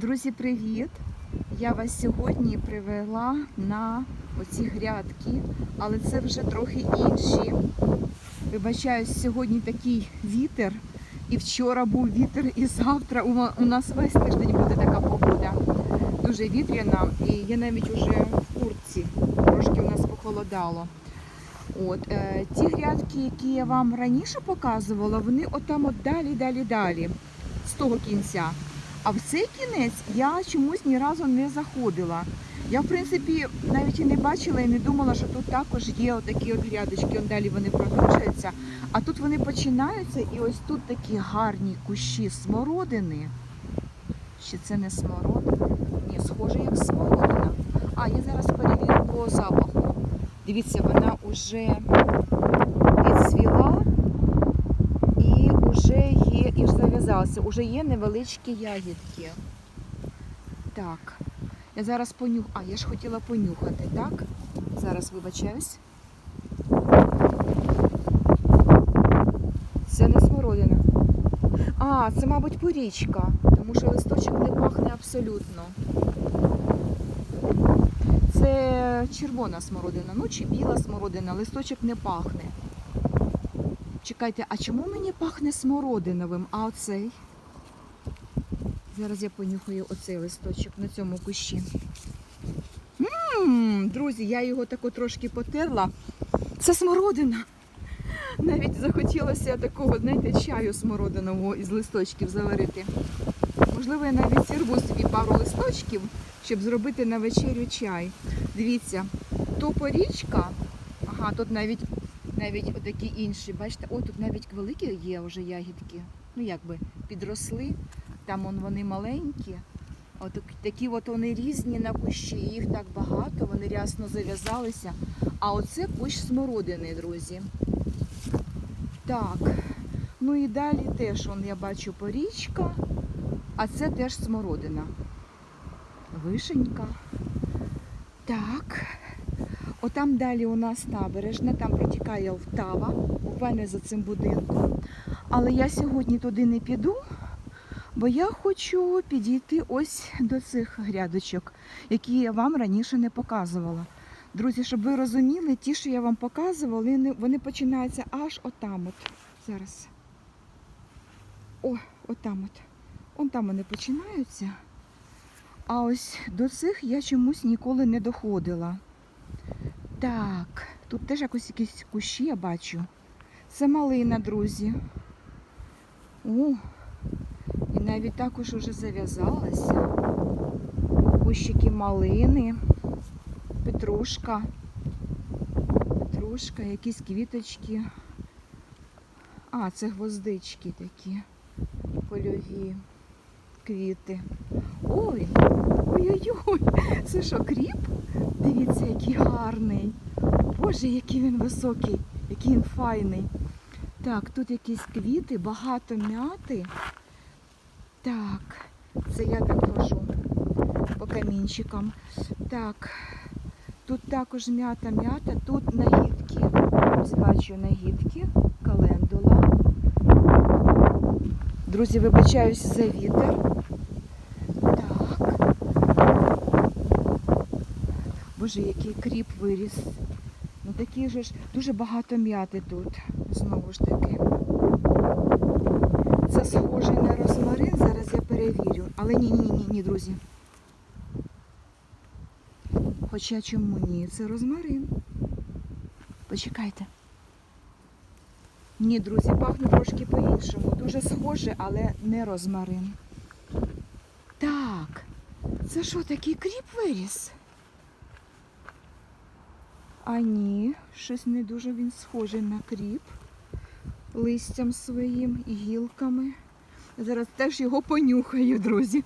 Друзі, привіт! Я вас сьогодні привела на оці грядки, але це вже трохи інші. Вибачаюсь, сьогодні такий вітер, і вчора був вітер, і завтра у нас весь тиждень буде така погода. Дуже вітряна, і я навіть уже в куртці. Трошки у нас похолодало. От, е, ті грядки, які я вам раніше показувала, вони отам от далі, далі, далі, з того кінця. А в цей кінець я чомусь ні разу не заходила. Я, в принципі, навіть і не бачила і не думала, що тут також є отакі от грядочки, он далі вони продовжуються. А тут вони починаються, і ось тут такі гарні кущі смородини. Чи це не смородина? Ні, схоже, як смородина. А, я зараз перевірю по запаху. Дивіться, вона вже відцвіла і вже є, і зав'язалася, вже є невеличкі ягідки. Так, я зараз понюх... А, я ж хотіла понюхати, так? Зараз вибачаюсь. Це не смородина. А, це, мабуть, порічка, тому що листочок не пахне абсолютно. Це червона смородина, ну чи біла смородина, листочок не пахне. Чекайте, а чому мені пахне смородиновим, а оцей? Зараз я понюхаю оцей листочок на цьому кущі. Ммм, друзі, я його тако трошки потерла. Це смородина. Навіть захотілося такого, знаєте, чаю смородинового із листочків заварити. Можливо, я навіть зірву собі пару листочків, щоб зробити на вечерю чай. Дивіться, то порічка, ага, тут навіть навіть отакі інші. Бачите, о, тут навіть великі є вже ягідки. Ну якби підросли. Там он вони маленькі. От такі от вони різні на кущі, їх так багато, вони рясно зав'язалися. А оце кущ смородини, друзі. Так, ну і далі теж он, я бачу порічка, а це теж смородина. Вишенька. Так. Отам далі у нас набережна, там протікає Лтава, буквально за цим будинком. Але я сьогодні туди не піду, бо я хочу підійти ось до цих грядочок, які я вам раніше не показувала. Друзі, щоб ви розуміли, ті, що я вам показувала, вони, починаються аж отам от. Зараз. О, отам от. Он там вони починаються. А ось до цих я чомусь ніколи не доходила. Так, тут теж якось якісь кущі я бачу. Це малина, друзі. О, і навіть також уже зав'язалася. Кущики малини, петрушка, петрушка, якісь квіточки. А, це гвоздички такі польові квіти. Ой, ой-ой-ой, це що, кріп? Дивіться, який гарний. Боже, який він високий, який він файний. Так, тут якісь квіти, багато м'яти. Так, це я так хожу по камінчикам. Так, тут також м'ята, м'ята, тут нагідки. Ось бачу нагідки, календула. Друзі, вибачаюсь за вітер. Так. Боже, який кріп виріс. Ну такі же ж дуже багато м'яти тут. Знову ж таки. Це схоже на розмарин, зараз я перевірю. Але ні, ні, ні, ні, друзі. Хоча чому ні? Це розмарин. Почекайте. Ні, друзі, пахне трошки по-іншому. Дуже схоже, але не розмарин. Так, це що, такий кріп виріс? А ні, щось не дуже він схожий на кріп. Листям своїм і гілками. Зараз теж його понюхаю, друзі.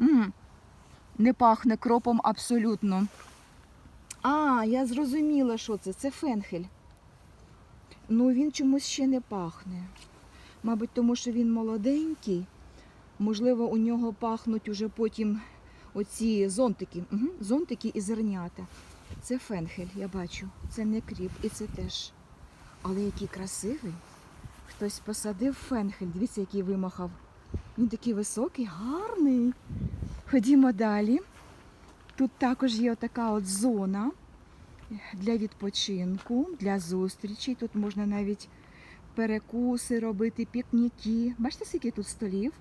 м Не пахне кропом абсолютно. А, я зрозуміла, що це. Це фенхель. Ну, він чомусь ще не пахне. Мабуть, тому що він молоденький. Можливо, у нього пахнуть уже потім оці зонтики. Угу. Зонтики і зернята. Це фенхель, я бачу. Це не кріп, і це теж. Але який красивий. Хтось посадив фенхель. Дивіться, який вимахав Він такий високий, гарний. Ходімо далі. Тут також є така от зона для відпочинку, для зустрічей. Тут можна навіть перекуси робити, пікніки. Бачите, скільки тут столів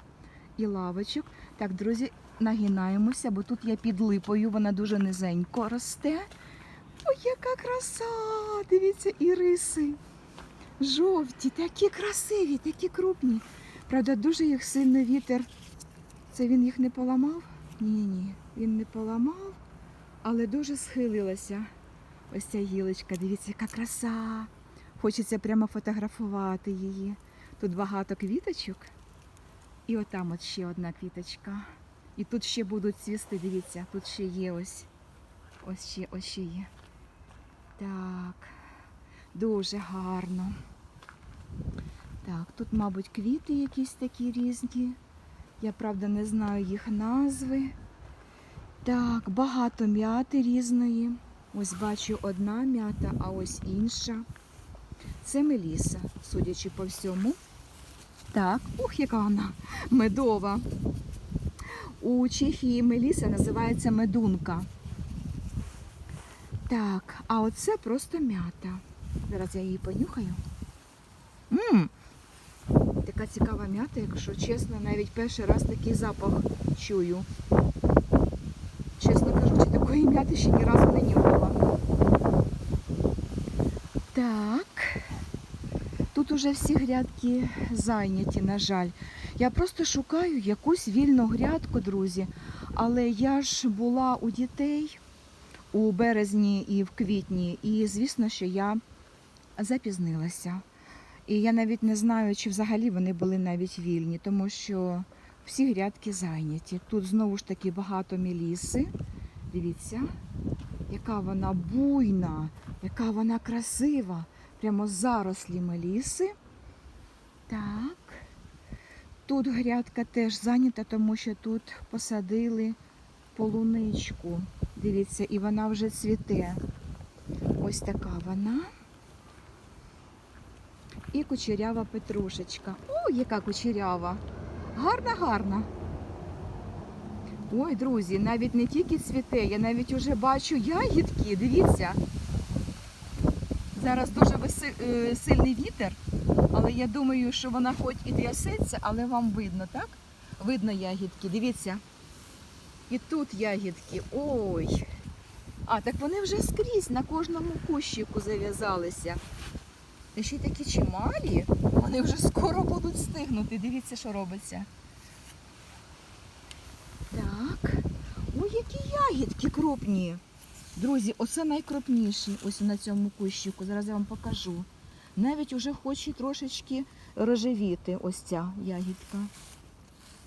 і лавочок. Так, друзі, нагинаємося, бо тут я під липою, вона дуже низенько росте. Ой, яка краса! Дивіться, іриси. Жовті, такі красиві, такі крупні. Правда, дуже їх сильний вітер. Це він їх не поламав? Ні, ні, він не поламав, але дуже схилилася. Ось ця гілочка. Дивіться, яка краса. Хочеться прямо фотографувати її. Тут багато квіточок. І отам от ще одна квіточка. І тут ще будуть цвісти, дивіться, тут ще є ось. Ось ще, ось ще є. Так, дуже гарно. Так, тут, мабуть, квіти якісь такі різні. Я правда не знаю їх назви. Так, багато м'яти різної. Ось бачу одна м'ята, а ось інша. Це меліса, судячи по всьому. Так, ух, яка вона медова. У Чехії меліса називається медунка. Так, а оце просто м'ята. Зараз я її понюхаю. Мм, така цікава м'ята, якщо чесно, навіть перший раз такий запах чую. Чесно кажучи, такої м'яти ще ні разу не нюхала. Так. Тут уже всі грядки зайняті, на жаль. Я просто шукаю якусь вільну грядку, друзі. Але я ж була у дітей у березні і в квітні, і звісно, що я запізнилася. І я навіть не знаю, чи взагалі вони були навіть вільні, тому що всі грядки зайняті. Тут знову ж таки багато меліси. Дивіться, яка вона буйна, яка вона красива. Прямо зарослі меліси. Так. Тут грядка теж зайнята, тому що тут посадили полуничку. Дивіться, і вона вже цвіте. Ось така вона. І кучерява петрушечка. О, яка кучерява! Гарна, гарна. Ой, друзі, навіть не тільки цвіте, я навіть уже бачу ягідки, дивіться. Зараз дуже е, сильний вітер, але я думаю, що вона хоч і трясеться, але вам видно, так? Видно ягідки, дивіться. І тут ягідки. Ой. А, так вони вже скрізь на кожному кущику зав'язалися. Та ще й такі чималі, вони вже скоро будуть стигнути. Дивіться, що робиться. Так. Ой, які ягідки крупні. Друзі, оце найкрупніші ось на цьому кущику. Зараз я вам покажу. Навіть уже хоче трошечки рожевіти ось ця ягідка.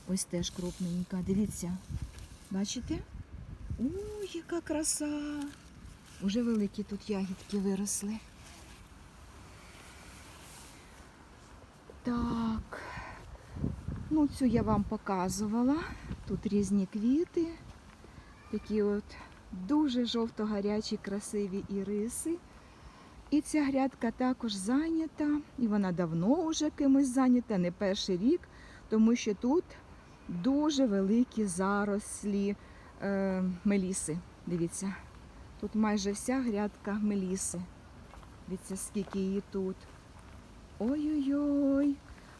Ось теж крупненька. Дивіться. Бачите? Ой, яка краса! Уже великі тут ягідки виросли. Так. Ну, цю я вам показувала. Тут різні квіти. Такі от дуже жовто-гарячі, красиві іриси. І ця грядка також зайнята, і вона давно вже кимось зайнята, не перший рік, тому що тут дуже великі зарослі е, меліси. Дивіться, тут майже вся грядка меліси. Дивіться, скільки її тут. Ой-ой-ой.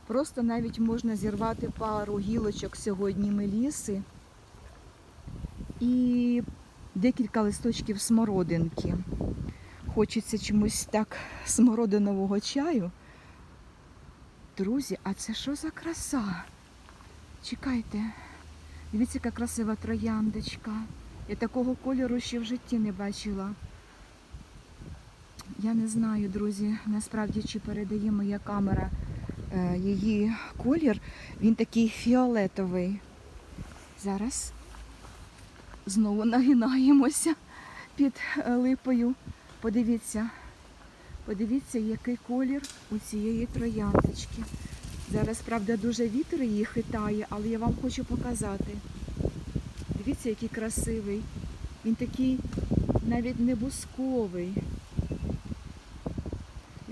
Просто навіть можна зірвати пару гілочок сьогодні меліси і декілька листочків смородинки. Хочеться чомусь так смородинового чаю. Друзі, а це що за краса? Чекайте, дивіться, яка красива трояндочка. Я такого кольору ще в житті не бачила. Я не знаю, друзі, насправді чи передає моя камера е, її колір. Він такий фіолетовий. Зараз знову нагинаємося під е, липою. Подивіться, подивіться, який колір у цієї трояндочки. Зараз, правда, дуже вітер її хитає, але я вам хочу показати. Дивіться, який красивий. Він такий навіть не бусковий.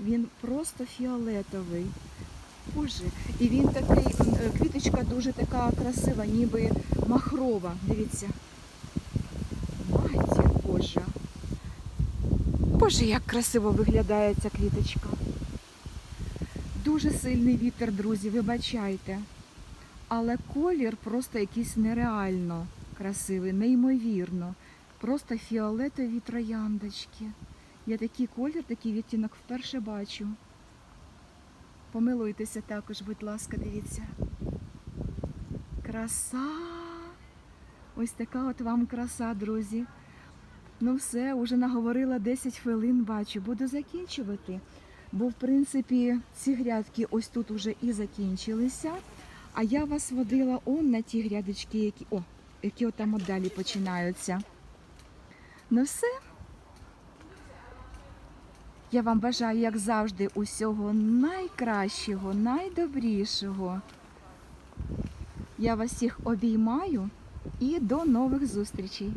Він просто фіолетовий. Боже, і він такий, е, квіточка дуже така красива, ніби махрова. Дивіться. Матір Божа. Боже, як красиво виглядає ця квіточка. Дуже сильний вітер, друзі, вибачайте. Але колір просто якийсь нереально красивий, неймовірно. Просто фіолетові трояндочки. Я такий колір, такий відтінок вперше бачу. Помилуйтеся також, будь ласка, дивіться. Краса. Ось така от вам краса, друзі. Ну все, уже наговорила 10 хвилин, бачу. Буду закінчувати. Бо, в принципі, ці грядки ось тут уже і закінчилися. А я вас водила он на ті грядочки, які, о, які отам от далі починаються. Ну все. Я вам бажаю, як завжди, усього найкращого, найдобрішого. Я вас всіх обіймаю і до нових зустрічей.